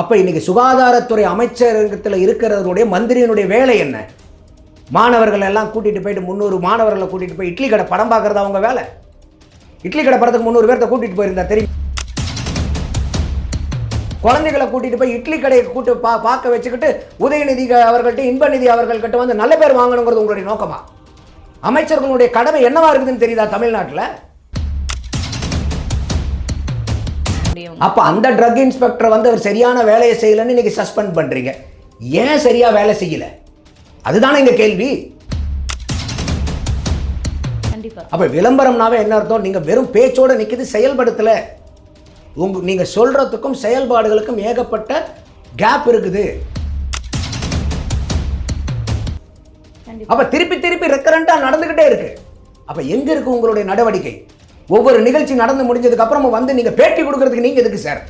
அப்போ இன்னைக்கு சுகாதாரத்துறை அமைச்சரகத்தில் இருக்கிறதுடைய மந்திரியினுடைய வேலை என்ன? மாணவர்கள் எல்லாம் கூட்டிகிட்டு போயிட்டு முந்நூறு மாணவர்களை கூட்டிகிட்டு போய் இட்லி கடை படம் பார்க்கறது அவங்க வேலை? இட்லி கடை படத்துக்கு முந்நூறு பேர்த்த கூட்டிகிட்டு போயிருந்தா தெரியும். குழந்தைகளை கூட்டிட்டு போய் இட்லி கடையை கூட்டு பா பார்க்க வச்சுக்கிட்டு உதயநிதி அவர்கள்ட்ட இன்பநிதி அவர்கள்கிட்ட வந்து நல்ல பேர் வாங்கணுங்கிறது உங்களுடைய நோக்கமா? அமைச்சர்களுடைய கடமை என்னவா இருக்குதுன்னு தெரியுதா தமிழ்நாட்டில்? அப்போ அந்த ட்ரக் இன்ஸ்பெக்டர் வந்து அவர் சரியான வேலையை செய்யலைன்னு இன்னைக்கு சஸ்பெண்ட் பண்ணுறீங்க ஏன் சரியா வேலை செய்யல? அதுதானே இந்த கேள்வி. அப்போ விளம்பரம்னாவே என்ன அர்த்தம்? நீங்கள் வெறும் பேச்சோட நிற்கிது செயல்படுத்தலை. உங்க நீங்கள் சொல்கிறதுக்கும் செயல்பாடுகளுக்கும் ஏகப்பட்ட கேப் இருக்குது. அப்போ திருப்பி திருப்பி ரெக்கரண்ட்டாக நடந்துக்கிட்டே இருக்கு. அப்போ எங்கே இருக்கு உங்களுடைய நடவடிக்கை? ஒவ்வொரு நிகழ்ச்சி நடந்து முடிஞ்சதுக்கு அப்புறமா வந்து நீங்கள் பேட்டி கொடுக்கறதுக்கு நீங்கள் எதுக்கு சார்?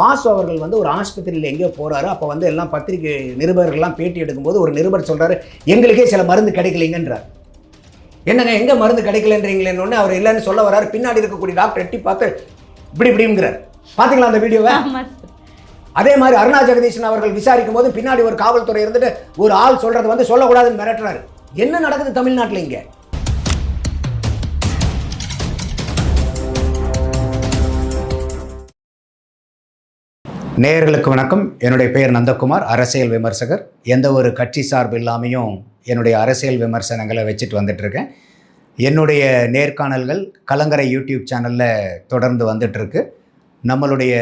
மாசு அவர்கள் வந்து ஒரு ஆஸ்பத்திரியில் எங்கேயோ போறாரு. அப்போ வந்து எல்லாம் பத்திரிகை நிருபர்கள்லாம் பேட்டி எடுக்கும்போது ஒரு நிருபர் சொல்றாரு எங்களுக்கே சில மருந்து கிடைக்கலைங்கன்றார். என்னங்க எங்க மருந்து கிடைக்கலன்றீங்களேன்னு அவர் இல்லைன்னு சொல்ல வராரு பின்னாடி இருக்கக்கூடிய டாக்டர் எட்டி பார்த்து இப்படி இப்படிங்கிறார். பாத்தீங்களா அந்த வீடியோவை? அதே மாதிரி அருணா ஜெகதீசன் அவர்கள் விசாரிக்கும் போது பின்னாடி ஒரு காவல்துறை இருந்துட்டு ஒரு ஆள் சொல்றது வந்து சொல்லக்கூடாதுன்னு மிரட்டுறாரு. என்ன நடக்குது தமிழ்நாட்டில் இங்க? நேயர்களுக்கு வணக்கம். என்னுடைய பெயர் நந்தகுமார். அரசியல் விமர்சகர். எந்த ஒரு கட்சி சார்பு இல்லாமையும் என்னுடைய அரசியல் விமர்சனங்களை வச்சுட்டு வந்துட்டு இருக்கேன் என்னுடைய நேர்காணல்கள் கலங்கரை யூடியூப் சேனலில் தொடர்ந்து வந்துட்டுருக்கு. நம்மளுடைய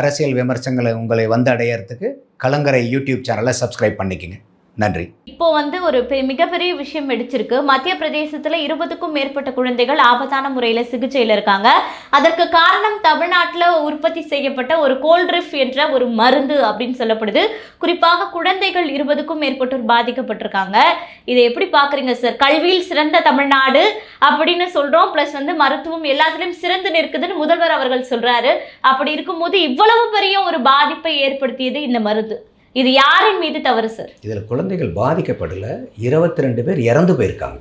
அரசியல் விமர்சனங்களை உங்களை வந்து அடையிறதுக்கு கலங்கரை யூடியூப் சேனலை சப்ஸ்கிரைப் பண்ணிக்கோங்க. நன்றி. இப்போ வந்து ஒரு பெ- மிகப்பெரிய விஷயம் வெடிச்சிருக்கு. மத்திய பிரதேசத்துல இருபதுக்கும் மேற்பட்ட குழந்தைகள் ஆபத்தான முறையில சிகிச்சையில இருக்காங்க. அதற்கு காரணம் தமிழ்நாட்டில் உற்பத்தி செய்யப்பட்ட ஒரு கோல்ட்ரிஃப் என்ற ஒரு மருந்து அப்படின்னு சொல்லப்படுது. குறிப்பாக குழந்தைகள் இருபதுக்கும் மேற்பட்டோர் பாதிக்கப்பட்டிருக்காங்க. இதை எப்படி பாக்குறீங்க சார் கல்வியில் சிறந்த தமிழ்நாடு அப்படின்னு சொல்றோம். ப்ளஸ் வந்து மருத்துவம் எல்லாத்துலயும் சிறந்து நிற்குதுன்னு முதல்வர் அவர்கள் சொல்றாரு. அப்படி இருக்கும்போது இவ்வளவு பெரிய ஒரு பாதிப்பை ஏற்படுத்தியது இந்த மருந்து. இது யாரின் மீது தவறு சார் இதில் குழந்தைகள் பாதிக்கப்படலை. இருபத்தி ரெண்டு பேர் இறந்து போயிருக்காங்க.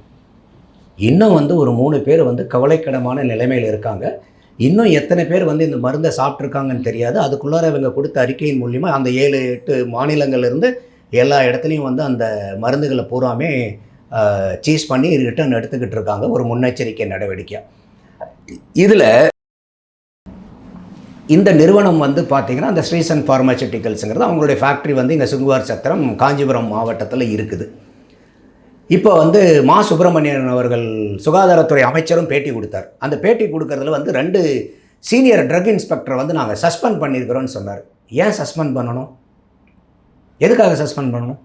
இன்னும் வந்து ஒரு மூணு பேர் வந்து கவலைக்கிடமான நிலைமையில் இருக்காங்க. இன்னும் எத்தனை பேர் வந்து இந்த மருந்தை சாப்பிட்ருக்காங்கன்னு தெரியாது. அதுக்குள்ளார இவங்க கொடுத்த அறிக்கையின் மூலியமாக அந்த ஏழு எட்டு மாநிலங்கள்லேருந்து எல்லா இடத்துலையும் வந்து அந்த மருந்துகளை பூராமே சீஸ் பண்ணி ரிட்டர்ன் எடுத்துக்கிட்டு இருக்காங்க. ஒரு முன்னெச்சரிக்கை நடவடிக்கை இதில் இந்த நிறுவனம் வந்து பார்த்தீங்கன்னா அந்த ஸ்ரீசன் ஃபார்மாசியூட்டிக்கல்ஸுங்கிறது அவங்களுடைய ஃபேக்ட்ரி வந்து இங்கே சுங்குவார் சத்திரம் காஞ்சிபுரம் மாவட்டத்தில் இருக்குது. இப்போ வந்து மா சுப்பிரமணியன் அவர்கள் சுகாதாரத்துறை அமைச்சரும் பேட்டி கொடுத்தார். அந்த பேட்டி கொடுக்கறதுல வந்து ரெண்டு சீனியர் ட்ரக் இன்ஸ்பெக்டரை வந்து நாங்கள் சஸ்பெண்ட் பண்ணியிருக்கிறோன்னு சொன்னார். ஏன் சஸ்பெண்ட் பண்ணணும்? எதுக்காக சஸ்பெண்ட் பண்ணணும்?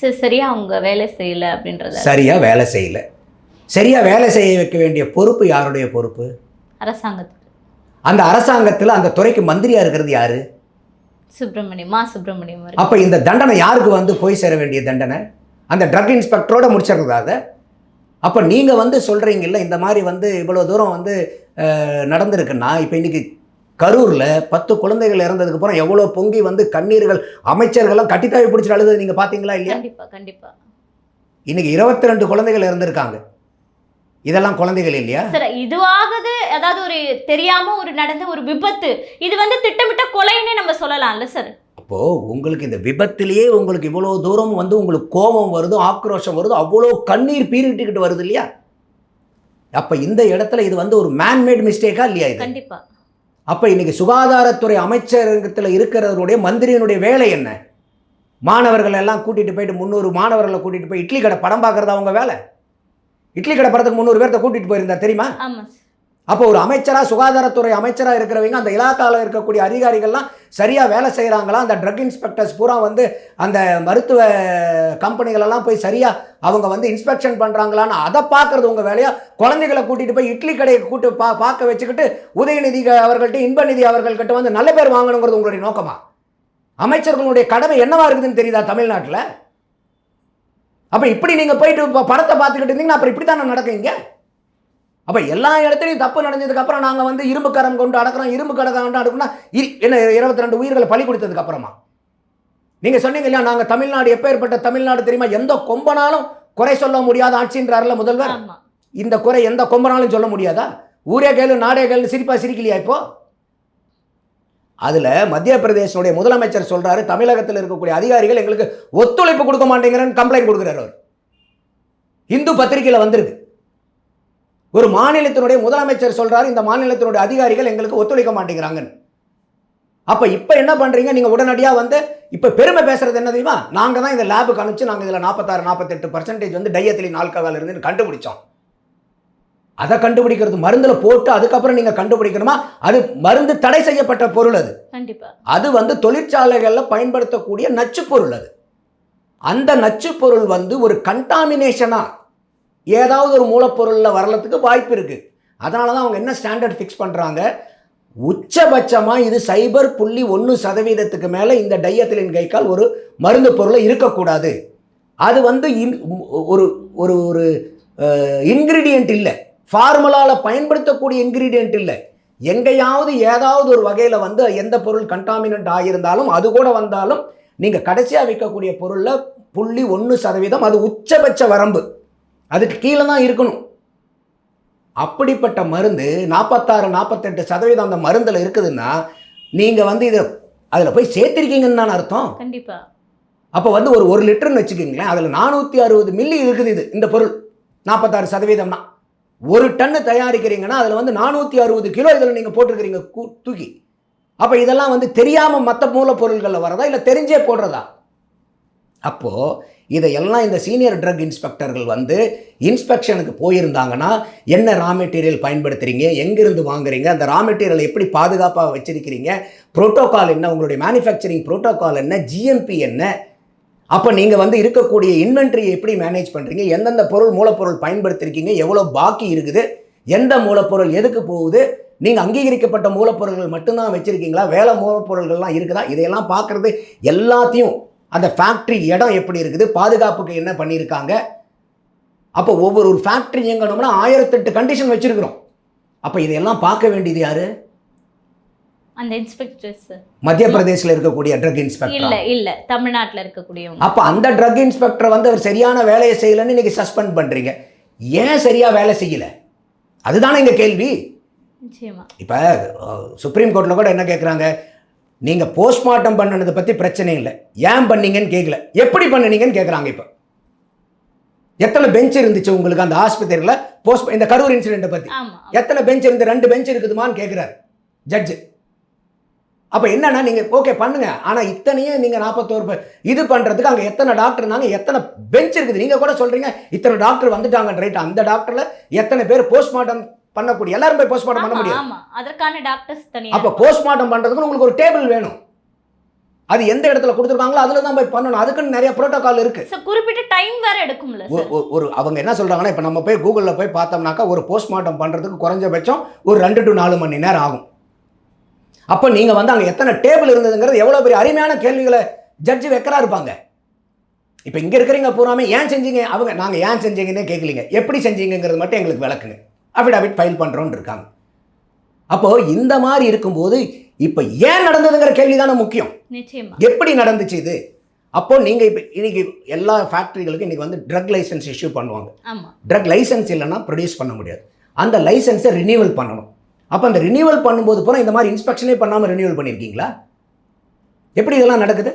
சரி சரியா அவங்க வேலை செய்யல அப்படின்றத. சரியாக வேலை செய்யலை. சரியாக வேலை செய்ய வைக்க வேண்டிய பொறுப்பு யாருடைய பொறுப்பு? அரசாங்கத்துக்கு. அந்த அரசாங்கத்தில் அந்த துறைக்கு மந்திரியாக இருக்கிறது யாரு? சுப்பிரமணியம் மா சுப்பிரமணியம். அப்போ இந்த தண்டனை யாருக்கு வந்து போய் சேர வேண்டிய தண்டனை? அந்த ட்ரக் இன்ஸ்பெக்டரோட முடிச்சிடுறதா அதை அப்போ நீங்கள் வந்து சொல்கிறீங்கல்ல இந்த மாதிரி வந்து இவ்வளோ தூரம் வந்து நடந்திருக்குன்னா இப்போ இன்னைக்கு கரூரில் பத்து குழந்தைகள் இறந்ததுக்கு அப்புறம் எவ்வளோ பொங்கி வந்து கண்ணீர்கள் அமைச்சர்கள்லாம் கட்டித்தாவி பிடிச்சிட்டு அழுது நீங்கள் பார்த்தீங்களா இல்லையா? கண்டிப்பா கண்டிப்பா. இன்னைக்கு இருபத்தி ரெண்டு குழந்தைகள் இறந்துருக்காங்க. இதெல்லாம் குழந்தைகள் இல்லையா? சார் இதுவாகுது அதாவது ஒரு தெரியாம ஒரு நடந்த ஒரு விபத்து. இது வந்து திட்டமிட்ட கொலைன்னு நம்ம சொல்லலாம்ல சார் அப்போது உங்களுக்கு இந்த விபத்திலேயே உங்களுக்கு இவ்வளோ தூரம் வந்து உங்களுக்கு கோபம் வருது ஆக்ரோஷம் வருது அவ்வளோ கண்ணீர் பீறிட்டுக்கிட்டு வருது இல்லையா? அப்போ இந்த இடத்துல இது வந்து ஒரு மேன்மேட் மிஸ்டேக்கா இல்லையா இது? கண்டிப்பா. அப்போ இன்னைக்கு சுகாதாரத்துறை அமைச்சரகத்தில் இருக்கிறவருடைய மந்திரியினுடைய வேலை என்ன? மாணவர்கள் எல்லாம் கூட்டிட்டு போயிட்டு முந்நூறு மாணவர்களை கூட்டிட்டு போய் இட்லி கடை படம் பார்க்கறது அவங்க வேலை? இட்லி கடை படத்துக்கு முந்நூறு பேர்த்த கூட்டிட்டு போயிருந்தா தெரியுமா? அப்போ ஒரு அமைச்சரா சுகாதாரத்துறை அமைச்சரா இருக்கிறவங்க அந்த இலாக்காவில் இருக்கக்கூடிய அதிகாரிகள்லாம் சரியா வேலை செய்கிறாங்களா அந்த ட்ரக் இன்ஸ்பெக்டர்ஸ் பூரா வந்து அந்த மருத்துவ கம்பெனிகளெல்லாம் போய் சரியா அவங்க வந்து இன்ஸ்பெக்ஷன் பண்றாங்களான்னு அதை பார்க்கறது உங்க வேலையா? குழந்தைகளை கூட்டிட்டு போய் இட்லி கடையை கூட்டு பா பார்க்க வச்சுக்கிட்டு உதயநிதி அவர்கள்ட்ட இன்பநிதி அவர்கள்கிட்ட வந்து நல்ல பேர் வாங்கணுங்கிறது உங்களுடைய நோக்கமா? அமைச்சர்களுடைய கடமை என்னவா இருக்குதுன்னு தெரியுதா தமிழ்நாட்டில்? அப்போ இப்படி நீங்கள் போயிட்டு இப்போ படத்தை பார்த்துக்கிட்டு இருந்தீங்கன்னா அப்புறம் இப்படி தானே நடக்குங்க அப்போ எல்லா இடத்துலையும் தப்பு நடந்ததுக்கு அப்புறம் நாங்கள் வந்து இரும்பு கரம் கொண்டு அடக்கிறோம் இரும்பு கடகம் கொண்டு அடக்கணும்னா என்ன இருபத்தி ரெண்டு உயிர்களை பலி கொடுத்ததுக்கு அப்புறமா? நீங்கள் சொன்னீங்க இல்லையா நாங்கள் தமிழ்நாடு எப்பேற்பட்ட தமிழ்நாடு தெரியுமா? எந்த கொம்பனாலும் குறை சொல்ல முடியாத ஆட்சின்றார்ல முதல்வர்? இந்த குறை எந்த கொம்பனாலும் சொல்ல முடியாதா? ஊரே கேளு நாடே கேளு சிரிப்பா சிரிக்கலையா இப்போ? அதில் மத்திய பிரதேசனுடைய முதலமைச்சர் சொல்கிறாரு தமிழகத்தில் இருக்கக்கூடிய அதிகாரிகள் எங்களுக்கு ஒத்துழைப்பு கொடுக்க மாட்டேங்கிறன்னு கம்ப்ளைண்ட் கொடுக்குறாரு அவர். இந்து பத்திரிகையில் வந்திருக்கு ஒரு மாநிலத்தினுடைய முதலமைச்சர் சொல்கிறாரு இந்த மாநிலத்தினுடைய அதிகாரிகள் எங்களுக்கு ஒத்துழைக்க மாட்டேங்கிறாங்கன்னு. அப்போ இப்போ என்ன பண்ணுறீங்க நீங்கள் உடனடியாக வந்து இப்போ பெருமை பேசுறது என்ன தெரியுமா? நாங்கள் தான் இந்த லேபுக்கு அனுப்பிச்சு நாங்கள் இதில் நாற்பத்தாறு நாற்பத்தெட்டு பர்சன்டேஜ் வந்து டையத்திலின் ஆல்கஹால் இருந்து கண்டுபிடிச்சோம். அதை கண்டுபிடிக்கிறது மருந்துல போட்டு அதுக்கப்புறம் நீங்க கண்டுபிடிக்கணுமா? அது மருந்து தடை செய்யப்பட்ட பொருள் அது. கண்டிப்பா. அது வந்து தொழிற்சாலைகளில் பயன்படுத்தக்கூடிய நச்சுப் பொருள் அது. அந்த நச்சுப் பொருள் வந்து ஒரு கண்டாமினேஷனா ஏதாவது ஒரு மூலப்பொருளில் வரலத்துக்கு வாய்ப்பு இருக்கு. அதனால தான் அவங்க என்ன ஸ்டாண்டர்ட் ஃபிக்ஸ் பண்ணுறாங்க உச்சபட்சமாக இது சைபர் புள்ளி ஒன்று சதவீதத்துக்கு மேலே இந்த டையத்திலின் கைக்கால் ஒரு மருந்து பொருளை இருக்கக்கூடாது. அது வந்து இன்- ஒரு ஒரு ஒரு இன்க்ரீடியன்ட் இல்லை. ஃபார்முலாவில் பயன்படுத்தக்கூடிய இன்க்ரீடியன்ட் இல்லை. எங்கேயாவது ஏதாவது ஒரு வகையில் வந்து எந்த பொருள் கண்டாமினன்ட் ஆகியிருந்தாலும் அது கூட வந்தாலும் நீங்கள் கடைசியாக விற்கக்கூடிய பொருளில் புள்ளி ஒன்று சதவீதம் அது உச்சபட்ச வரம்பு. அதுக்கு கீழே தான் இருக்கணும். அப்படிப்பட்ட மருந்து நாற்பத்தாறு நாற்பத்தெட்டு சதவீதம் அந்த மருந்தில் இருக்குதுன்னா நீங்கள் வந்து இதை அதில் போய் சேர்த்திருக்கீங்கன்னு தான் அர்த்தம்? கண்டிப்பா. அப்போ வந்து ஒரு ஒரு லிட்டர்னு வச்சுக்கோங்களேன் அதில் நானூற்றி அறுபது மில்லி இருக்குது இது இந்த பொருள். நாற்பத்தாறு சதவீதம்னா. ஒரு டன்னு தயாரிக்கிறீங்கன்னா அதில் வந்து நானூற்றி அறுபது கிலோ இதில் நீங்கள் போட்டிருக்கிறீங்க கூ- தூக்கி. அப்போ இதெல்லாம் வந்து தெரியாமல் மற்ற மூலப்பொருள்களில் வரதா இல்லை தெரிஞ்சே போடுறதா? அப்போது இதையெல்லாம் இந்த சீனியர் ட்ரக் இன்ஸ்பெக்டர்கள் வந்து இன்ஸ்பெக்ஷனுக்கு போயிருந்தாங்கன்னா என்ன ரா மெட்டீரியல் பயன்படுத்துறீங்க எங்கேருந்து வாங்குறீங்க அந்த ரா மெட்டீரியல் எப்படி பாதுகாப்பாக வச்சிருக்கிறீங்க ப்ரோட்டோக்கால் என்ன உங்களுடைய மேனுஃபேக்சரிங் ப்ரோட்டோக்கால் என்ன ஜிஎம்பி என்ன அப்போ நீங்கள் வந்து இருக்கக்கூடிய இன்வென்ட்ரியை எப்படி மேனேஜ் பண்ணுறீங்க எந்தெந்த பொருள் மூலப்பொருள் பயன்படுத்திருக்கீங்க? எவ்வளோ பாக்கி இருக்குது? எந்த மூலப்பொருள் எதுக்கு போகுது? நீங்கள் அங்கீகரிக்கப்பட்ட மூலப்பொருள்கள் மட்டும்தான் வச்சுருக்கீங்களா? வேலை மூலப்பொருள்கள்லாம் இருக்குதா? இதையெல்லாம் பார்க்குறது எல்லாத்தையும் அந்த ஃபேக்ட்ரி இடம் எப்படி இருக்குது? பாதுகாப்புக்கு என்ன பண்ணியிருக்காங்க? அப்போ ஒவ்வொரு ஒரு ஃபேக்ட்ரி இயங்கணும்னா ஆயிரத்தெட்டு கண்டிஷன் வச்சுருக்கிறோம். அப்போ இதையெல்லாம் பார்க்க வேண்டியது யாரு? அந்த இன்ஸ்பெக்டர்ஸ் மத்திய பிரதேசில் இருக்கக்கூடிய ட்ரக் இன்ஸ்பெக்டர் இல்ல இல்ல. தமிழ்நாட்டுல இருக்கக்கூடியவங்க. அப்போ அந்த ட்ரக் இன்ஸ்பெக்டர் வந்து அவர் சரியான வேலையை செய்யலைன்னு இன்னைக்கு சஸ்பெண்ட் பண்ணுறீங்க ஏன் சரியாக வேலை செய்யலை? அதுதானே இங்கே கேள்வி. இப்போ சுப்ரீம் கோர்ட்டில் கூட என்ன கேட்குறாங்க நீங்கள் போஸ்ட்மார்ட்டம் பண்ணனதை பற்றி பிரச்சனை இல்லை. ஏன் பண்ணீங்கன்னு கேட்கல எப்படி பண்ணுனீங்கன்னு கேட்குறாங்க இப்போ. எத்தனை பெஞ்ச் இருந்துச்சு உங்களுக்கு அந்த ஆஸ்பத்திரியில்? போஸ்ட் இந்த கரூர் இன்சிடென்ட்டை பற்றி. எத்தனை பெஞ்ச் இருந்து ரெண்டு பெஞ்ச் இருக்குதுமான்னு கேட்குறாரு ஜட்ஜு அப்போ என்னன்னா நீங்கள் ஓகே பண்ணுங்க. ஆனால் இத்தனையும் நீங்கள் நாற்பத்தோரு இது பண்ணுறதுக்கு அங்கே எத்தனை டாக்டர் இருந்தாங்க எத்தனை பெஞ்ச் இருக்குது. நீங்கள் கூட சொல்கிறீங்க இத்தனை டாக்டர் வந்துட்டாங்க ரைட் அந்த டாக்டரில் எத்தனை பேர் போஸ்ட்மார்ட்டம் பண்ணக்கூடிய எல்லாரும் போய் போஸ்ட்மார்ட்டம் பண்ண ஆமா அதற்கான டாக்டர்ஸ் தனியா அப்போ போஸ்ட்மார்ட்டம் பண்ணுறதுக்கு உங்களுக்கு ஒரு டேபிள் வேணும். அது எந்த இடத்துல கொடுத்துருக்காங்களோ அதில் தான் போய் பண்ணணும். அதுக்குன்னு நிறைய ப்ரோட்டோகால் இருக்கு. குறிப்பிட்ட டைம் வேற எடுக்கும்ல ஒரு அவங்க என்ன சொல்றாங்கன்னா இப்போ நம்ம போய் கூகுளில் போய் பார்த்தோம்னாக்கா ஒரு போஸ்ட்மார்ட்டம் பண்ணுறதுக்கு குறைஞ்சபட்சம் ஒரு ரெண்டு டு நாலு மணி நேரம் ஆகும். அப்போ நீங்கள் வந்து அங்கே எத்தனை டேபிள் இருந்ததுங்கிறது எவ்வளோ பெரிய அருமையான கேள்விகளை ஜட்ஜி வைக்கிறா இருப்பாங்க. இப்போ இங்கே இருக்கிறீங்க பூராமே ஏன் செஞ்சீங்க? அவங்க நாங்கள் ஏன் செஞ்சீங்கன்னே கேட்கலீங்க எப்படி செஞ்சீங்கங்கிறது மட்டும் எங்களுக்கு விளக்குங்க. அஃபிடாவிட் ஃபைல் பண்ணுறோன்னு இருக்காங்க. அப்போது இந்த மாதிரி இருக்கும்போது இப்போ ஏன் நடந்ததுங்கிற கேள்வி தானே முக்கியம் எப்படி நடந்துச்சு இது? அப்போ நீங்க இப்போ இன்னைக்கு எல்லா ஃபேக்ட்ரிகளுக்கும் இன்னைக்கு வந்து ட்ரக் லைசன்ஸ் இஷ்யூ பண்ணுவாங்க. ட்ரக் லைசன்ஸ் இல்லைன்னா ப்ரொடியூஸ் பண்ண முடியாது. அந்த லைசன்ஸை ரினியூவல் பண்ணணும். அப்போ அந்த ரினியூவல் பண்ணும்போது பூரா இந்த மாதிரி இன்ஸ்பெக்ஷனே பண்ணாமல் ரினியூவல் பண்ணியிருக்கீங்களா எப்படி இதெல்லாம் நடக்குது?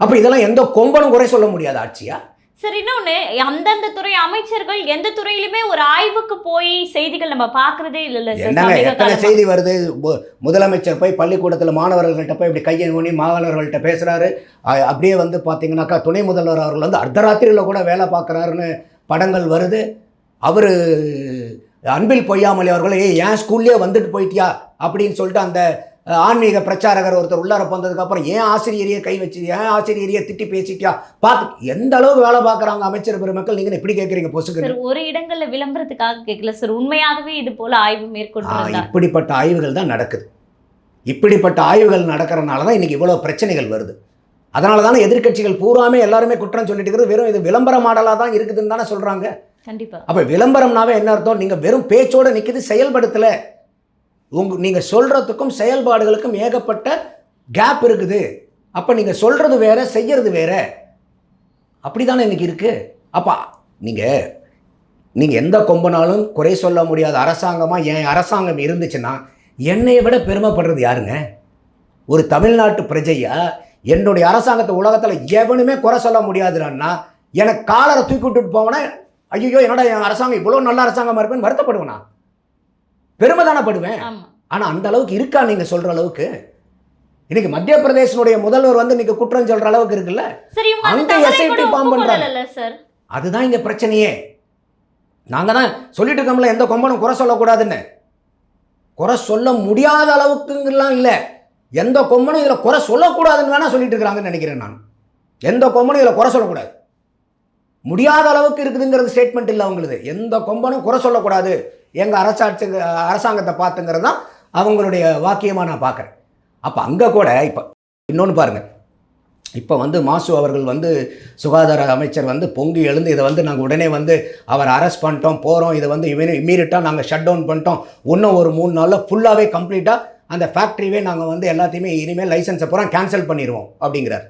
அப்போ இதெல்லாம் எந்த கொம்பனும் குறை சொல்ல முடியாது ஆட்சியா? சார் இன்னொன்னு அந்தந்த துறை அமைச்சர்கள் எந்த துறையிலுமே ஒரு ஆய்வுக்கு போய் செய்திகள் நம்ம பாக்குறதே இல்ல என்னங்க எத்தனை. செய்தி வருது? முதலமைச்சர் போய் பள்ளிக்கூடத்தில் மாணவர்கள்ட்ட போய் இப்படி கையை ஊனி மாணவர்கள்ட்ட பேசுகிறாரு அப்படியே வந்து பார்த்தீங்கன்னாக்கா துணை முதல்வர் அவர்கள் வந்து அர்த்தராத்திரியில் கூட வேலை பார்க்குறாருன்னு படங்கள் வருது. அவர் அன்பில் பொய்யாமொழி அவர்கள் ஏய் ஏன் ஸ்கூல்லே வந்துட்டு போயிட்டியா? அப்படின்னு சொல்லிட்டு அந்த ஆன்மீக பிரச்சாரகர் ஒருத்தர் உள்ளார போனதுக்கு அப்புறம் ஏன் ஆசிரியரையே கை வச்சு ஏன் ஆசிரியரையே திட்டி பேசிட்டியா? பார்த்து எந்த அளவுக்கு வேலை பார்க்குறாங்க அமைச்சர் பெருமக்கள்? நீங்கள் இப்படி கேட்குறீங்க பொசுக்கு சார் ஒரு இடங்கள்ல விளம்பரத்துக்காக கேட்கல சார். உண்மையாகவே இது போல ஆய்வு ஆ, மேற்கொண்டிருந்தார் இப்படிப்பட்ட ஆய்வுகள் தான் நடக்குது. இப்படிப்பட்ட ஆய்வுகள் நடக்கிறனால தான் இன்னைக்கு இவ்வளோ பிரச்சனைகள் வருது. அதனால தானே எதிர்க்கட்சிகள் பூராமே எல்லாருமே குற்றம் சொல்லிட்டு இருக்கிறது. வெறும் இது விளம்பர மாடலாக தான் இருக்குதுன்னு தானே சொல்கிறாங்க கண்டிப்பாக அப்போ விளம்பரம்னாவே என்ன அர்த்தம்? நீங்கள் வெறும் பேச்சோட நிற்கிது செயல்படுத்தலை. உங்க நீங்கள் சொல்கிறதுக்கும் செயல்பாடுகளுக்கும் ஏகப்பட்ட கேப் இருக்குது. அப்போ நீங்கள் சொல்கிறது வேற செய்யறது வேற. அப்படி தானே இன்றைக்கி இருக்குது அப்போ நீங்கள் நீங்கள் எந்த கொம்பனாலும் குறை சொல்ல முடியாத அரசாங்கமாக என் அரசாங்கம் இருந்துச்சுன்னா என்னையை விட பெருமைப்படுறது யாருங்க? ஒரு தமிழ்நாட்டு பிரஜையா? என்னுடைய அரசாங்கத்தை உலகத்தில் எவனுமே குறை சொல்ல முடியாதுன்னா எனக்கு காலரை தூக்கி விட்டுட்டு போவனா ஐயோ என்னடா என் அரசாங்கம் இவ்வளோ நல்ல அரசாங்கமாக இருப்பேன்னு வருத்தப்படுவேனா பெருமை தானே படுவேன் ஆமா. ஆனால் அந்த அளவுக்கு இருக்கா நீங்கள் சொல்கிற அளவுக்கு? இன்னைக்கு மத்திய பிரதேசனுடைய முதல்வர் வந்து இன்னைக்கு குற்றம் சொல்கிற அளவுக்கு இருக்குல்ல? அந்த கூட form பண்றாங்க. அதுதான் இங்கே பிரச்சனையே. நாங்கள் தான் சொல்லிட்டு இருக்கோம்ல எந்த கொம்பனும் குறை சொல்லக்கூடாதுன்னு. குறை சொல்ல முடியாத அளவுக்குங்கலாம் இல்லை. எந்த கொம்பனும் இதில் குறை சொல்லக்கூடாதுன்னு வேணால் சொல்லிட்டு இருக்கிறாங்கன்னு நினைக்கிறேன் நான். எந்த கொம்பனும் இதில் குறை சொல்லக்கூடாது. முடியாத அளவுக்கு இருக்குதுங்கிறது ஸ்டேட்மெண்ட் இல்லை அவங்களுது. எந்த கொம்பனும் குறை சொல்லக்கூடாது. எங்கள் அரசாட்சி அரசாங்கத்தை பார்த்துங்கிறது தான் அவங்களுடைய வாக்கியமாக நான் பார்க்குறேன். அப்போ அங்கே கூட இப்போ இன்னொன்று பாருங்கள் இப்போ வந்து மாசு அவர்கள் வந்து சுகாதார அமைச்சர் வந்து பொங்கி எழுந்து இதை வந்து நாங்கள் உடனே வந்து அவர் அரெஸ்ட் பண்ணிட்டோம் போகிறோம் இதை வந்து இமீடியட்டாக நாங்கள் ஷட் டவுன் பண்ணிட்டோம். இன்னும் ஒரு மூணு நாளில் ஃபுல்லாகவே கம்ப்ளீட்டாக அந்த ஃபேக்ட்ரியே நாங்கள் வந்து எல்லாத்தையுமே இனிமேல் லைசன்ஸை பூரா கேன்சல் பண்ணிடுவோம் அப்படிங்கிறார்.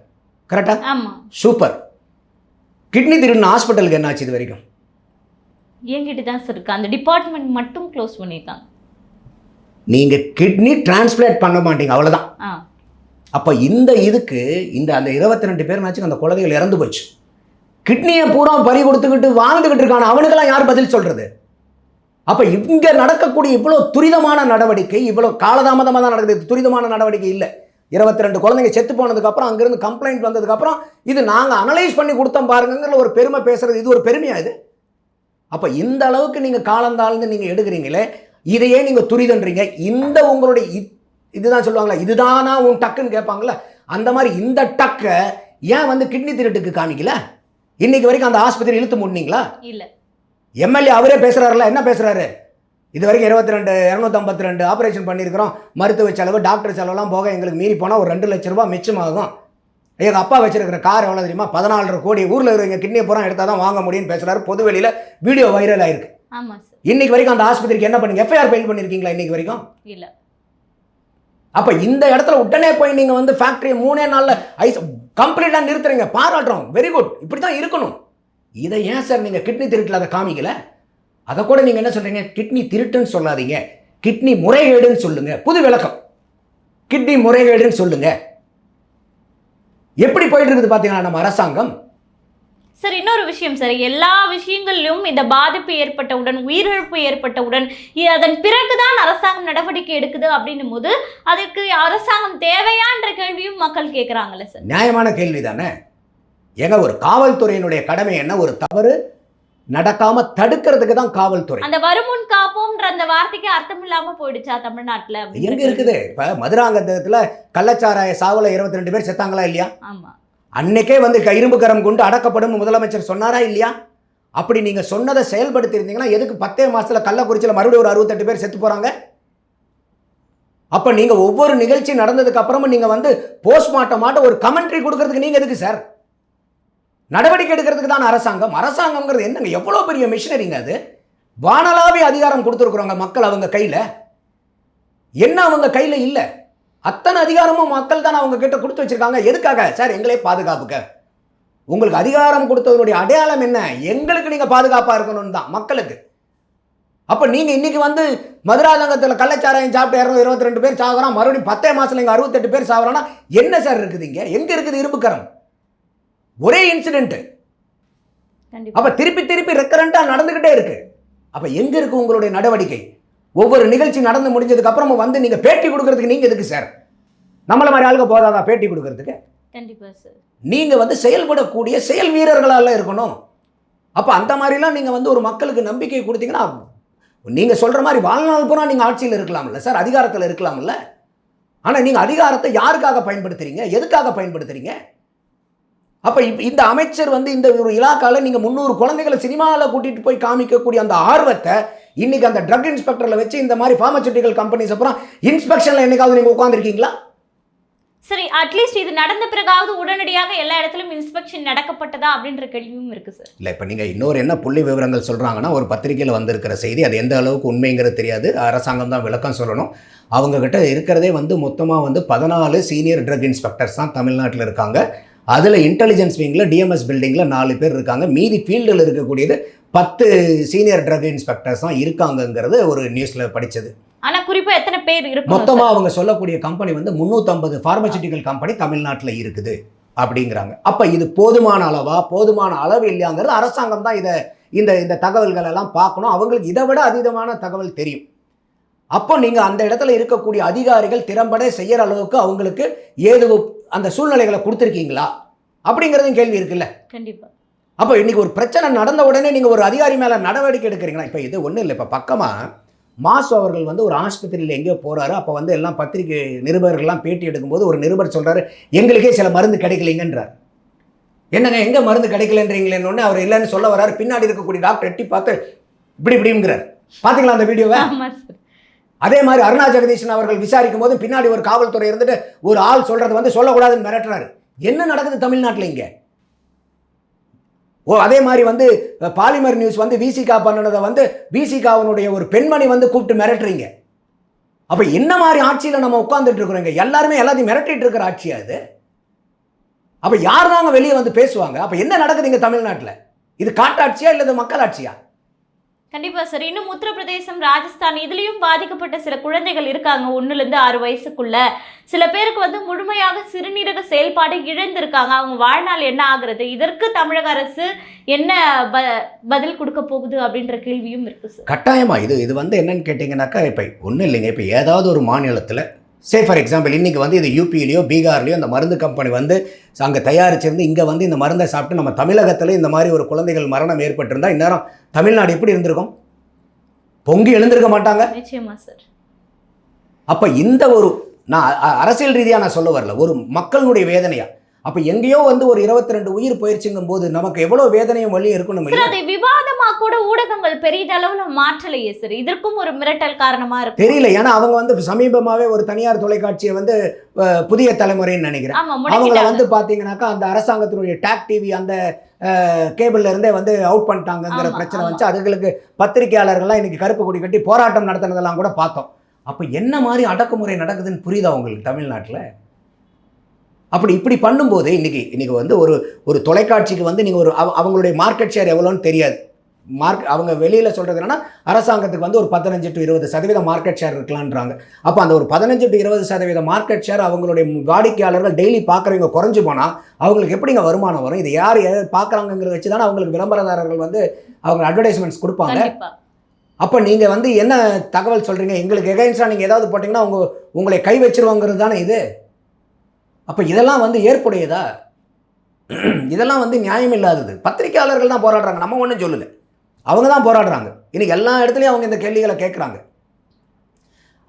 கரெக்டாக சூப்பர் கிட்னி திருடின ஹாஸ்பிட்டலுக்கு என்னாச்சு இது வரைக்கும்? இயங்கிட்டு தான் சார் இருக்கு. அந்த டிபார்ட்மெண்ட் மட்டும் க்ளோஸ் பண்ணியிருக்காங்க நீங்கள் கிட்னி டிரான்ஸ்பிளேட் பண்ண மாட்டீங்க அவ்வளோதான் அப்போ இந்த இதுக்கு இந்த அந்த இருபத்தி ரெண்டு பேர்னாச்சும் அந்த குழந்தைகள் இறந்து போச்சு. கிட்னியை பூரா பறி கொடுத்துக்கிட்டு வாழ்ந்துக்கிட்டு இருக்கான அவனுக்கெல்லாம் யார் பதில் சொல்கிறது அப்போ இங்கே நடக்கக்கூடிய இவ்வளோ துரிதமான நடவடிக்கை இவ்வளோ காலதாமதமாக தான் நடக்குது. துரிதமான நடவடிக்கை இல்லை. இருபத்தி ரெண்டு குழந்தைங்க செத்து போனதுக்கப்புறம் அங்கேருந்து கம்ப்ளைண்ட் வந்ததுக்கப்புறம் இது நாங்கள் அனலைஸ் பண்ணி கொடுத்தோம் பாருங்கிற ஒரு பெருமை பேசுறது இது ஒரு பெருமையா இது? அப்போ இந்த அளவுக்கு நீங்கள் காலந்தாழ்ந்து நீங்கள் எடுக்கிறீங்களே இதையே நீங்கள் துரிதன்றீங்க. இந்த உங்களுடைய இதுதான் சொல்லுவாங்களா இதுதானா உன் டக்குன்னு கேட்பாங்களா அந்த மாதிரி இந்த டக்கை ஏன் வந்து கிட்னி திருட்டுக்கு காமிக்கல? இன்னைக்கு வரைக்கும் அந்த ஆஸ்பத்திரி இழுத்து முன்னீங்களா இல்ல. எம்எல்ஏ அவரே பேசுறாருல என்ன பேசுறாரு? இது வரைக்கும் இருபத்தி ரெண்டு இரநூத்தம்பத்தி ரெண்டு ஆப்ரேஷன் பண்ணியிருக்கிறோம். மருத்துவ செலவு டாக்டர் செலவுலாம் போக எங்களுக்கு மீறி போனால் ஒரு ரெண்டு லட்ச ரூபாய் மிச்சமாகும். எங்கள் அப்பா வச்சிருக்கிற கார் எவ்வளோ தெரியுமா? பதினாலரை கோடி. ஊரில் இருக்கிற கிட்னியை பூரா எடுத்தால் தான் வாங்க முடியும்னு பேசுறாரு. பொது வெளியில் வீடியோ வைரல் ஆயிருக்கு இன்னைக்கு வரைக்கும் அந்த ஆஸ்பத்திரிக்கு என்ன பண்ணீங்க? எஃப்ஐஆர் ஃபைல் பண்ணியிருக்கீங்களா இன்னைக்கு வரைக்கும்? இல்ல. அப்போ இந்த இடத்துல உடனே போய் நீங்கள் வந்து ஃபேக்ட்ரியை மூணே நாளில் ஐஸ் கம்ப்ளீட்டாக நிறுத்துறீங்க. பாராட்டுறோம். வெரி குட் இப்படி தான் இருக்கணும். இதை ஏன் சார் நீங்கள் கிட்னி திருட்டில் அதை காமிக்கல? அதை கூட நீங்கள் என்ன சொல்கிறீங்க கிட்னி திருட்டுன்னு சொல்லாதீங்க. கிட்னி முறைகேடுன்னு சொல்லுங்க. புது விளக்கம். கிட்னி முறைகேடுன்னு சொல்லுங்க. எப்படி போயிட்டு இருக்குது பார்த்தீங்களா நம்ம அரசாங்கம்? சார் இன்னொரு விஷயம் சார். எல்லா விஷயங்களிலும் இந்த பாதிப்பு ஏற்பட்டவுடன் உயிரிழப்பு ஏற்பட்டவுடன் அதன் பிறகுதான் அரசாங்கம் நடவடிக்கை எடுக்குது அப்படின்னும் போது அதுக்கு அரசாங்கம் தேவையான்ற கேள்வியும் மக்கள் கேட்குறாங்கல்ல சார். நியாயமான கேள்வி தானே ஏங்க ஒரு காவல்துறையினுடைய கடமை என்ன? ஒரு தவறு நடக்காம தடுக்கிறதுக்கு தான் காவல்துறை. அந்த வருமுன் காப்போம்ன்ற அந்த வார்த்தைக்கு அர்த்தம் இல்லாம போயிடுச்சா தமிழ்நாட்டுல எங்க இருக்குது? இப்ப மதுராங்கத்துல கள்ளச்சாராய சாவுல இருபத்தி ரெண்டு பேர் செத்தாங்களா இல்லையா? ஆமா. அன்னைக்கே வந்து இரும்பு கரம் கொண்டு அடக்கப்படும் முதலமைச்சர் சொன்னாரா இல்லையா? அப்படி நீங்க சொன்னதை செயல்படுத்தி இருந்தீங்கன்னா எதுக்கு பத்தே மாசத்துல கள்ளக்குறிச்சியில மறுபடியும் ஒரு அறுபத்தெட்டு பேர் செத்து போறாங்க? அப்ப நீங்க ஒவ்வொரு நிகழ்ச்சி நடந்ததுக்கு அப்புறமும் நீங்க வந்து போஸ்ட்மார்ட்டம் மாட்ட ஒரு கமெண்ட்ரி கொடுக்கறதுக்கு நீங்க எதுக்கு சார் நடவடிக்கை எடுக்கிறதுக்கு தான் அரசாங்கம். அரசாங்கம்ங்கிறது என்னங்க? எவ்வளோ பெரிய மிஷினரிங்க அது? வானலாவே அதிகாரம் கொடுத்துருக்குறோங்க மக்கள் அவங்க கையில். என்ன அவங்க கையில் இல்லை? அத்தனை அதிகாரமும் மக்கள் தான் அவங்க கிட்ட கொடுத்து வச்சிருக்காங்க. எதுக்காக? சார் எங்களே பாதுகாப்புக்க. உங்களுக்கு அதிகாரம் கொடுத்தவருடைய அடையாளம் என்ன? எங்களுக்கு நீங்கள் பாதுகாப்பாக இருக்கணும்னு தான் மக்களுக்கு. அப்போ நீங்கள் இன்றைக்கி வந்து மதுராதங்கத்தில் கள்ளச்சாராயம் சாப்பிட்டு இரநூறு இருபத்தி ரெண்டு பேர் சாகுறான். மறுபடியும் பத்தே மாதத்தில் இங்கே அறுபத்தெட்டு பேர் சாகுறான்னா என்ன சார் இருக்குது எங்கே இருக்குது இரும்புக்கரம்? ஒரே இன்சிடென்ட் அப்ப திருப்பி திருப்பி ரெக்கரண்டா நடந்துகிட்டே இருக்கு. அப்ப எங்க இருக்கு உங்களுடைய நடவடிக்கை? ஒவ்வொரு நிகழ்ச்சி நடந்து முடிஞ்சதுக்கு அப்புறமா வந்து நீங்க பேட்டி கொடுக்கறதுக்கு நீங்க எதுக்கு சார் நம்மள மாதிரி ஆளுங்க போதாதா பேட்டி கொடுக்கறதுக்கு? கண்டிப்பா சார் நீங்க வந்து செயல்படக்கூடிய செயல் வீரர்களால இருக்கணும். அப்ப அந்த மாதிரிலாம் நீங்க வந்து ஒரு மக்களுக்கு நம்பிக்கை கொடுத்தீங்கன்னா நீங்க சொல்ற மாதிரி வாழ்நாள் பூரா நீங்க ஆட்சியில் இருக்கலாம்ல சார் அதிகாரத்தில் இருக்கலாம்ல. ஆனா நீங்க அதிகாரத்தை யாருக்காக பயன்படுத்துறீங்க? எதுக்காக பயன்படுத்துறீங்க? அப்ப இந்த அமைச்சர் வந்து இந்த ஒரு இலாக்கால நீங்க முந்நூறு குழந்தைகளை சினிமாவில் கூட்டிட்டு போய் காமிக்கக்கூடிய அந்த ஆர்வத்தை இன்னைக்கு அந்த ட்ரக் இன்ஸ்பெக்டர்ல வச்சு இந்த மாதிரி ஃபார்மசூட்டிக்கல் கம்பெனிஸ் அப்புறம் இன்ஸ்பெக்ஷன்ல என்னைக்காவது நீங்க உட்காந்துருக்கீங்களா சரி அட்லீஸ்ட் இது நடந்த பிறகாவது உடனடியாக எல்லா இடத்துலயும் இன்ஸ்பெக்ஷன் நடக்கப்பட்டதா அப்படின்ற கேள்வியும் இருக்கு சார் இல்லை இப்போ நீங்கள் இன்னொரு என்ன புள்ளி விவரங்கள் சொல்கிறாங்கன்னா ஒரு பத்திரிக்கையில் வந்திருக்கிற செய்தி அது எந்த அளவுக்கு உண்மைங்கிறது தெரியாது. அரசாங்கம் தான் விளக்கம் சொல்லணும். அவங்கக்கிட்ட இருக்கிறதே வந்து மொத்தமாக வந்து பதினாலு சீனியர் ட்ரக் இன்ஸ்பெக்டர்ஸ் தான் தமிழ்நாட்டில் இருக்காங்க. அதில் இன்டெலிஜென்ஸ் விங்கில் டிஎம்எஸ் பில்டிங்கில் நாலு பேர் இருக்காங்க. மீதி ஃபீல்டில் இருக்கக்கூடியது பத்து சீனியர் ட்ரக் இன்ஸ்பெக்டர்ஸ் தான் இருக்காங்கங்கிறது ஒரு நியூஸில் படித்தது ஆனா குறிப்பா எத்தனை பேர் இருக்கணும் மொத்தமாக அவங்க சொல்லக்கூடிய கம்பெனி வந்து முந்நூற்றம்பது ஃபார்மசிட்டிக்கல் கம்பெனி தமிழ்நாட்டில் இருக்குது அப்படிங்கிறாங்க. அப்போ இது போதுமான அளவா போதுமான அளவு இல்லையாங்கிறது அரசாங்கம் தான் இதை இந்த இந்த தகவல்கள் எல்லாம் பார்க்கணும். அவங்களுக்கு இதை விட அதீதமான தகவல் தெரியும். அப்போ நீங்கள் அந்த இடத்துல இருக்கக்கூடிய அதிகாரிகள் திறம்பட செய்கிற அளவுக்கு அவங்களுக்கு ஏது அந்த சூழ்நிலைகளை கொடுத்துருக்கீங்களா? அப்படிங்கிறதும் கேள்வி இருக்குல்ல. கண்டிப்பா. அப்போ இன்னைக்கு ஒரு பிரச்சனை நடந்த உடனே நீங்கள் ஒரு அதிகாரி மேலே நடவடிக்கை எடுக்கிறீங்களா? இப்போ இது ஒன்றும் இல்லை. இப்போ பக்கமாக மாசு அவர்கள் வந்து ஒரு ஆஸ்பத்திரியில் எங்கேயோ போகிறாரு அப்போ வந்து எல்லாம் பத்திரிகை நிருபர்கள்லாம் பேட்டி எடுக்கும்போது ஒரு நிருபர் சொல்கிறாரு எங்களுக்கே சில மருந்து கிடைக்கலைங்கன்றார். என்னங்க எங்கே மருந்து கிடைக்கலன்றீங்களேன்னு அவர் இல்லைன்னு சொல்ல வராரு. பின்னாடி இருக்கக்கூடிய டாக்டர் எட்டி பார்த்து இப்படி இப்படிங்கிறார். பார்த்தீங்களா அந்த வீடியோவை? அதே மாதிரி அருணா ஜெகதீஷன் அவர்கள் விசாரிக்கும் போது பின்னாடி ஒரு காவல்துறை இருந்துட்டு ஒரு ஆள் சொல்றது வந்து சொல்லக்கூடாதுன்னு மிரட்டுறாரு. என்ன நடக்குது தமிழ்நாட்டில் இங்க? ஓ அதே மாதிரி வந்து பாலிமர் நியூஸ் வந்து விசிகா பண்ணினதை வந்து விசிகாவினுடைய ஒரு பெண்மணி வந்து கூப்பிட்டு மிரட்டுறீங்க. அப்ப என்ன மாதிரி ஆட்சியில் நம்ம உட்காந்துட்டு இருக்கிறோங்க எல்லாருமே எல்லாத்தையும் மிரட்டிட்டு இருக்கிற ஆட்சியா இது? அப்ப யார் தாங்க வெளியே வந்து பேசுவாங்க? அப்ப என்ன நடக்குது இங்க தமிழ்நாட்டில்? இது காட்டாட்சியா இல்லது மக்களாட்சியா? கண்டிப்பாக சார். இன்னும் உத்தரப்பிரதேசம் ராஜஸ்தான் இதுலேயும் பாதிக்கப்பட்ட சில குழந்தைகள் இருக்காங்க. ஒன்றுலேருந்து ஆறு வயசுக்குள்ள. சில பேருக்கு வந்து முழுமையாக சிறுநீரக செயல்பாடு இழந்திருக்காங்க. அவங்க வாழ்நாள் என்ன ஆகுறது? இதற்கு தமிழக அரசு என்ன ப- பதில் கொடுக்க போகுது அப்படின்ற கேள்வியும் இருக்கு சார். கட்டாயமாக இது இது வந்து என்னன்னு கேட்டிங்கனாக்கா இப்போ ஒன்றும் இல்லைங்க. இப்போ ஏதாவது ஒரு மாநிலத்தில் சே ஃபார் எக்ஸாம்பிள் இன்றைக்கி வந்து இது யூபியிலையோ பீகார்லேயோ அந்த மருந்து கம்பெனி வந்து அங்கே தயாரிச்சிருந்து இங்கே வந்து இந்த மருந்தை சாப்பிட்டு நம்ம தமிழகத்தில் இந்த மாதிரி ஒரு குழந்தைகள் மரணம் ஏற்பட்டிருந்தா இந்நேரம் தமிழ்நாடு எப்படி இருந்திருக்கும்? பொங்கி எழுந்திருக்க மாட்டாங்க. நிச்சயமா சார் அப்போ இந்த ஒரு நான் அரசியல் ரீதியாக நான் சொல்ல வரல. ஒரு மக்களுடைய வேதனையா? அப்போ எங்கேயோ வந்து ஒரு இருபத்தி ரெண்டு உயிர் போயிருச்சுங்கும் போது நமக்கு எவ்வளோ வேதனையும் வழியும் இருக்கணும் அதை விவாதமா கூட ஊடகங்கள் பெரிதளவுல மாற்றலையே சார் இதற்கும் ஒரு மிரட்டல் காரணமா இருக்கு தெரியல. ஏன்னா அவங்க வந்து சமீபமாகவே ஒரு தனியார் தொலைக்காட்சியை வந்து புதிய தலைமுறைன்னு நினைக்கிறேன். அவங்கள வந்து பாத்தீங்கன்னாக்கா அந்த அரசாங்கத்தினுடைய டாக் டிவி அந்த கேபிள்ல இருந்தே வந்து அவுட் பண்ணிட்டாங்கங்கிற பிரச்சனை. வந்துச்சு. அதுகளுக்கு பத்திரிகையாளர்கள்லாம் இன்னைக்கு கருப்பு கொடி கட்டி போராட்டம் நடத்தினதெல்லாம் கூட பார்த்தோம். அப்போ என்ன மாதிரி அடக்குமுறை நடக்குதுன்னு புரியுதா உங்களுக்கு தமிழ்நாட்டில்? அப்படி இப்படி பண்ணும்போது இன்னைக்கு இன்னைக்கு வந்து ஒரு ஒரு தொலைக்காட்சிக்கு வந்து நீங்கள் ஒரு அவ- அவங்களுடைய மார்க்கெட் ஷேர் எவ்வளோன்னு தெரியாது. மார்க் அவங்க வெளியில் சொல்கிறது என்னன்னா அரசாங்கத்துக்கு வந்து ஒரு பதினஞ்சு டு இருபது சதவீதம் மார்க்கெட் ஷேர் இருக்கலான்றாங்க. அப்போ அந்த ஒரு பதினஞ்சு டு இருபது சதவீத மார்க்கெட் ஷேர் அவங்களுடைய வாடிக்கையாளர்கள் டெய்லி பார்க்குறவங்க குறைஞ்சு போனால் அவங்களுக்கு எப்படிங்க வருமானம் வரும்? இது யார் எதை பார்க்குறாங்கிறத வச்சு தானே அவங்களுக்கு விளம்பரதாரர்கள் வந்து அவங்க அட்வர்டைஸ்மெண்ட்ஸ் கொடுப்பாங்க. அப்போ நீங்கள் வந்து என்ன தகவல் சொல்கிறீங்க எங்களுக்கு எகைன்ஸ்டாக நீங்கள் ஏதாவது போட்டிங்கன்னா உங்க உங்களை கை வச்சிருவாங்கிறது தானே இது? அப்போ இதெல்லாம் வந்து ஏற்புடையதா? இதெல்லாம் வந்து நியாயம் இல்லாதது. பத்திரிக்கையாளர்கள் தான் போராடுறாங்க. நம்ம ஒன்றும் சொல்லலை. அவங்க தான் போராடுறாங்க. இன்றைக்கி எல்லா இடத்துலையும் அவங்க இந்த கேள்விகளை கேட்குறாங்க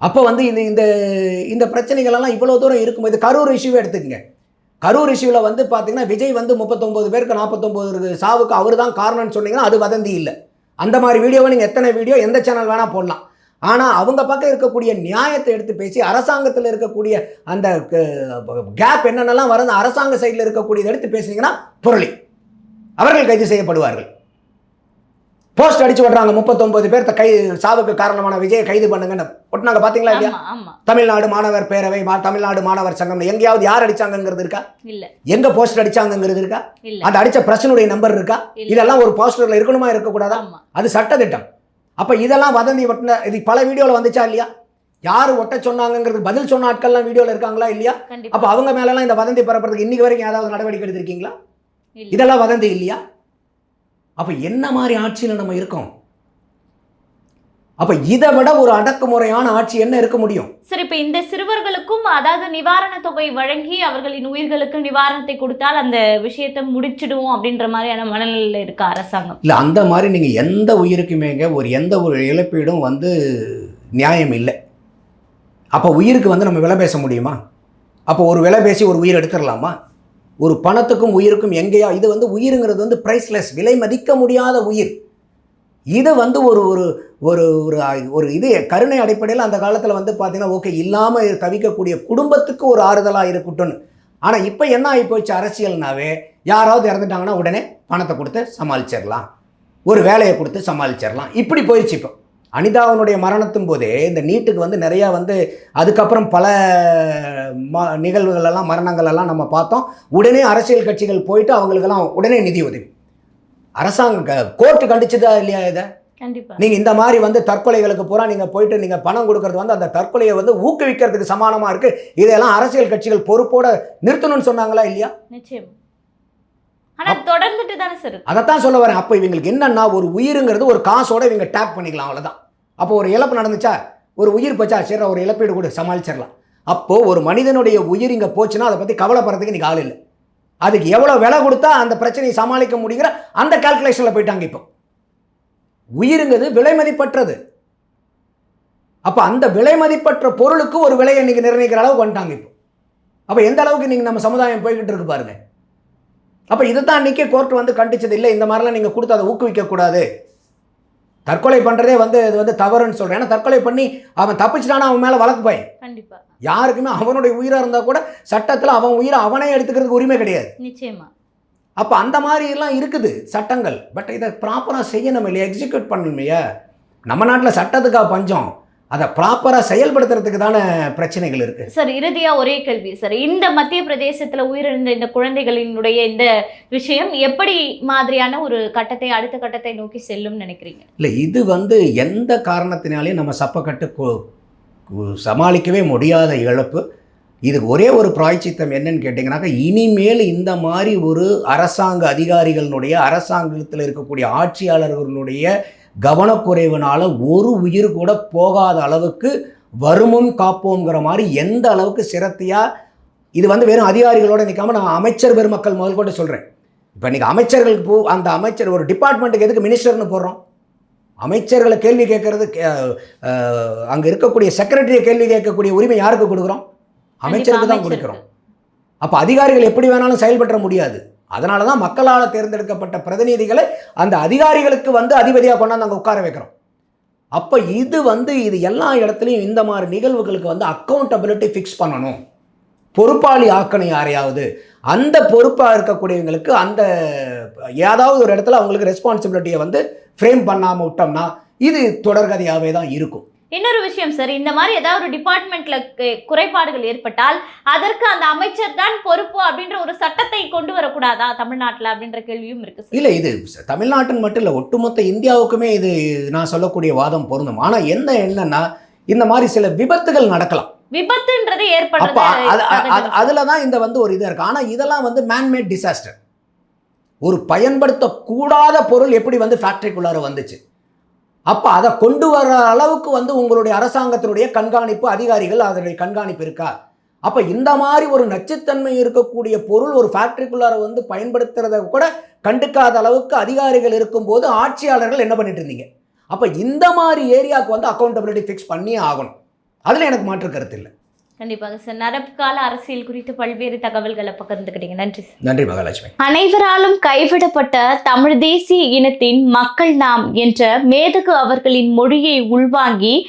அப்போ வந்து இந்த இந்த இந்த பிரச்சனைகளெல்லாம் இவ்வளோ தூரம் இருக்கும்போது கரூர் இஷ்யூவே எடுத்துக்கங்க. கரூர் இஷ்யூவில் வந்து பார்த்தீங்கன்னா விஜய் வந்து முப்பத்தொம்போது பேருக்கு நாற்பத்தொம்போது சாவுக்கு அவர் தான் காரணம்னு சொன்னீங்கன்னா அது வதந்தி இல்லை. அந்த மாதிரி வீடியோவை நீங்கள் எத்தனை வீடியோ எந்த சேனல் வேணால் போடலாம். ஆனால் அவங்க பக்கம் இருக்கக்கூடிய நியாயத்தை எடுத்து பேசி அரசாங்கத்தில் இருக்கக்கூடிய அந்த கேப் என்னென்னலாம் வருது அரசாங்க சைடில் இருக்கக்கூடியதை எடுத்து பேசுனீங்கன்னா புரளி. அவர்கள் கைது செய்யப்படுவார்கள். போஸ்ட் அடிச்சு விடுறாங்க முப்பத்தொன்பது பேர்த்த கை சாவுக்கு காரணமான விஜயை கைது பண்ணுங்கன்னு. ஒட்டினாங்க பார்த்தீங்களா இல்லையா? தமிழ்நாடு மாணவர் பேரவை தமிழ்நாடு மாணவர் சங்கம் எங்கேயாவது யார் அடிச்சாங்கங்கிறது இருக்கா? இல்ல. எங்க போஸ்டர் அடிச்சாங்கங்கிறது இருக்கா? அந்த அடிச்ச பிரச்சனுடைய நம்பர் இருக்கா? இதெல்லாம் ஒரு போஸ்டர்ல இருக்கணுமா இருக்கக்கூடாதா? அது சட்டத்திட்டம். அப்ப இதெல்லாம் வதந்தி ஒட்டின இது பல வீடியோல வந்துச்சா இல்லையா? யார் ஒட்ட சொன்னாங்கங்கிறது பதில் சொன்ன ஆட்கள்லாம் வீடியோல இருக்காங்களா இல்லையா? அப்ப அவங்க மேலலாம் இந்த வதந்தி பரப்புறதுக்கு இன்னைக்கு வரைக்கும் ஏதாவது நடவடிக்கை எடுத்திருக்கீங்களா? இதெல்லாம் வதந்தி இல்லையா? அப்ப என்ன மாதிரி ஆட்சியில நம்ம இருக்கோம்? அப்ப இதை விட ஒரு அடக்குமுறையான ஆட்சி என்ன இருக்க முடியும்? சரி இப்ப இந்த சிறுவர்களுக்கும் அதாவது நிவாரண தொகை வழங்கி அவர்களின் உயிர்களுக்கு நிவாரணத்தை கொடுத்தால் அந்த விஷயத்தை முடிச்சிடுவோம் அப்படின்ற மாதிரியான மனநிலையில இருக்க அரசாங்கம். இல்லை அந்த மாதிரி நீங்கள் எந்த உயிருக்குமேங்க ஒரு எந்த ஒரு இழப்பீடும் வந்து நியாயம் இல்லை. அப்போ உயிருக்கு வந்து நம்ம விலை பேச முடியுமா? அப்போ ஒரு விலை பேசி ஒரு உயிர் எடுத்துடலாமா? ஒரு பணத்துக்கும் உயிருக்கும் எங்கேயா இது வந்து உயிருங்கிறது வந்து ப்ரைஸ்லெஸ் விலை மதிக்க முடியாத உயிர். இது வந்து ஒரு ஒரு ஒரு ஒரு ஒரு இது கருணை அடிப்படையில் அந்த காலத்தில் வந்து பார்த்தீங்கன்னா ஓகே இல்லாமல் தவிக்கக்கூடிய குடும்பத்துக்கு ஒரு ஆறுதலாக இருக்கட்டும் ஆனால் இப்போ என்ன ஆகி போச்சு அரசியல்னாவே யாராவது இறந்துட்டாங்கன்னா உடனே பணத்தை கொடுத்து சமாளிச்சிடலாம். ஒரு வேலையை கொடுத்து சமாளிச்சிடலாம். இப்படி போயிடுச்சு இப்போ. அனிதாவனுடைய மரணத்தும் போதே இந்த நீட்டுக்கு வந்து நிறையா வந்து அதுக்கப்புறம் பல ம நிகழ்வுகளெல்லாம் மரணங்களெல்லாம் மரணங்கள் எல்லாம் நம்ம பார்த்தோம். உடனே அரசியல் கட்சிகள் போயிட்டு அவங்களுக்கெல்லாம் உடனே நிதி உதவி. அரசாங்க கோர்ட்டு கண்டிச்சதா இல்லையா இதை? கண்டிப்பா. நீங்க இந்த மாதிரி வந்து தற்கொலைகளுக்கு பூரா நீங்க போயிட்டு நீங்க பணம் கொடுக்கறது வந்து அந்த தற்கொலையை வந்து ஊக்குவிக்கிறதுக்கு சமானமா இருக்கு. இதெல்லாம் அரசியல் கட்சிகள் பொறுப்போட நிறுத்தணும்னு சொன்னாங்களா இல்லையா? நிச்சயம். ஆனா தொடர்ந்துட்டு தானே சார் இருக்கு. அதைத்தான் சொல்ல வரேன். அப்போ இவங்களுக்கு என்னன்னா ஒரு உயிருங்கிறது ஒரு காசோட இவங்க டேப் பண்ணிக்கலாம் அவ்வளவுதான். அப்போ ஒரு இழப்பு நடந்துச்சா? ஒரு உயிர் போச்சா? சரி ஒரு இழப்பீடு கூட சமாளிச்சிடலாம். அப்போ ஒரு மனிதனுடைய உயிர் இங்க போச்சுன்னா அதை பத்தி கவலைப்படுறதுக்கு இன்னைக்கு ஆள் இல்லை. அதுக்கு எவ்வளோ விலை கொடுத்தா அந்த பிரச்சனையை சமாளிக்க முடியுங்கிற அந்த கால்குலேஷனில் போயிட்டாங்க இப்போ. உயிருங்கிறது விலை மதிப்பற்றது. அப்போ அந்த விலை மதிப்பற்ற பொருளுக்கு ஒரு விலையை இன்னைக்கு நிர்ணயிக்கிற அளவுக்கு வந்துட்டாங்க இப்போ. அப்போ எந்த அளவுக்கு நீங்கள் நம்ம சமுதாயம் போய்கிட்டு இருக்கு பாருங்க. அப்போ இதை தான் அன்றைக்கி கோர்ட் வந்து கண்டிச்சது இல்லை இந்த மாதிரிலாம் நீங்கள் கொடுத்து அதை ஊக்குவிக்கக்கூடாது தற்கொலை பண்ணுறதே வந்து இது வந்து தவறுன்னு சொல்கிறேன் ஏன்னா தற்கொலை பண்ணி அவன் தப்பிச்சிட்டானா அவன் மேலே வழக்கு பயம். கண்டிப்பா. யாருக்குமே அவனுடைய உயிராக இருந்தால் கூட சட்டத்தில் அவன் உயிரை அவனே எடுத்துக்கிறதுக்கு உரிமை கிடையாது. நிச்சயமா. அப்போ அந்த மாதிரி எல்லாம் இருக்குது சட்டங்கள். பட் இதை ப்ராப்பராக செய்யணும் இல்லையா? எக்ஸிக்யூட் பண்ணணுமையா நம்ம நாட்டில் சட்டத்துக்காக பஞ்சம். அதை ப்ராப்பராக செயல்படுத்துறதுக்கு தானே பிரச்சனைகள் இருக்குது சார் இறுதியா ஒரே கேள்வி. சார் இந்த மத்திய பிரதேசத்துல உயிரிழந்த இந்த குழந்தைகளினுடைய இந்த விஷயம் எப்படி மாதிரியான ஒரு கட்டத்தை அடுத்த கட்டத்தை நோக்கி செல்லும் நினைக்கிறீங்க? இல்லை இது வந்து எந்த காரணத்தினாலையும் நம்ம சப்பக்கட்டு சமாளிக்கவே முடியாத இழப்பு. இதுக்கு ஒரே ஒரு பிராய்ச்சித்தம் என்னன்னு கேட்டிங்கனாக்கா இனிமேல் இந்த மாதிரி ஒரு அரசாங்க அதிகாரிகளினுடைய அரசாங்கத்தில் இருக்கக்கூடிய ஆட்சியாளர்களுடைய கவனக்குறைவுனால ஒரு உயிர் கூட போகாத அளவுக்கு வருமுன் காப்போங்கிற மாதிரி எந்த அளவுக்கு சிரத்தையாக இது வந்து வெறும் அதிகாரிகளோட நிற்காம நான் அமைச்சர் பெருமக்கள் முதல் கொண்டு சொல்கிறேன் இப்போ இன்றைக்கி அமைச்சர்களுக்கு போ அந்த அமைச்சர் ஒரு டிபார்ட்மெண்ட்டுக்கு எதுக்கு மினிஸ்டர்னு போடுறோம்? அமைச்சர்களை கேள்வி கேட்கறது அங்கே இருக்கக்கூடிய செக்ரட்டரியை கேள்வி கேட்கக்கூடிய உரிமை யாருக்கு கொடுக்குறோம்? அமைச்சருக்கு தான். கொடுக்குறோம். அப்போ அதிகாரிகள் எப்படி வேணாலும் செயல்பட முடியாது. அதனால தான் மக்களால் தேர்ந்தெடுக்கப்பட்ட பிரதிநிதிகளை அந்த அதிகாரிகளுக்கு வந்து அதிபதியாக கொண்டாந்து அங்கே உட்கார வைக்கிறோம். அப்போ இது வந்து இது எல்லா இடத்துலையும் இந்த மாதிரி நிகழ்வுகளுக்கு வந்து அக்கௌண்டபிலிட்டி ஃபிக்ஸ் பண்ணணும். பொறுப்பாளி ஆக்கணும் யாரையாவது. அந்த பொறுப்பாக இருக்கக்கூடியவங்களுக்கு அந்த ஏதாவது ஒரு இடத்துல அவங்களுக்கு ரெஸ்பான்சிபிலிட்டியை வந்து ஃப்ரேம் பண்ணாமல் விட்டோம்னா இது தொடர்கதையாகவே தான் இருக்கும். இன்னொரு விஷயம் சார் இந்த மாதிரி ஏதாவது ஒரு டிபார்ட்மெண்ட்ல கு- குறைபாடுகள் ஏற்பட்டால் அதற்கு அந்த அமைச்சர் தான் பொறுப்பு அப்படின்ற ஒரு சட்டத்தை கொண்டு வரக்கூடாதா தமிழ்நாட்டுல அப்படின்ற கேள்வியும் இருக்கு இல்லை இது தமிழ்நாட்டுன்னு மட்டும் இல்லை ஒட்டுமொத்த இந்தியாவுக்குமே இது நான் சொல்லக்கூடிய வாதம் பொருந்தும். ஆனால் என்ன என்னன்னா இந்த மாதிரி சில விபத்துகள் நடக்கலாம். விபத்துன்றது ஏற்படுறது. அதில் தான் இந்த வந்து ஒரு இது இருக்கு. ஆனால் இதெல்லாம் வந்து மேன்மேட் டிசாஸ்டர் ஒரு பயன்படுத்தக்கூடாத பொருள் எப்படி வந்து ஃபேக்ட்ரிக்குள்ளார வந்துச்சு? அப்போ அதை கொண்டு வர அளவுக்கு வந்து உங்களுடைய அரசாங்கத்தினுடைய கண்காணிப்பு அதிகாரிகள் அதனுடைய கண்காணிப்பு இருக்கா? அப்போ இந்த மாதிரி ஒரு நச்சுத்தன்மை இருக்கக்கூடிய பொருள் ஒரு ஃபேக்ட்ரிக்குள்ளார வந்து பயன்படுத்துறத கூட கண்டுக்காத அளவுக்கு அதிகாரிகள் இருக்கும்போது ஆட்சியாளர்கள் என்ன பண்ணிட்டு இருந்தீங்க? அப்போ இந்த மாதிரி ஏரியாவுக்கு வந்து அக்கௌண்டபிலிட்டி ஃபிக்ஸ் பண்ணியே ஆகணும். அதில் எனக்கு மாற்று கருத்து இல்லை. கண்டிப்பாக சார். நடப்புகால அரசியல் குறித்து பல்வேறு தகவல்களை பகிர்ந்துக்கிட்டீங்க. நன்றி சார். நன்றி மகாலட்சுமி. அனைவராலும் கைவிடப்பட்ட தமிழ் தேசிய இனத்தின் மக்கள் நாம் என்ற மேதகு அவர்களின் மொழியை உள்வாங்கி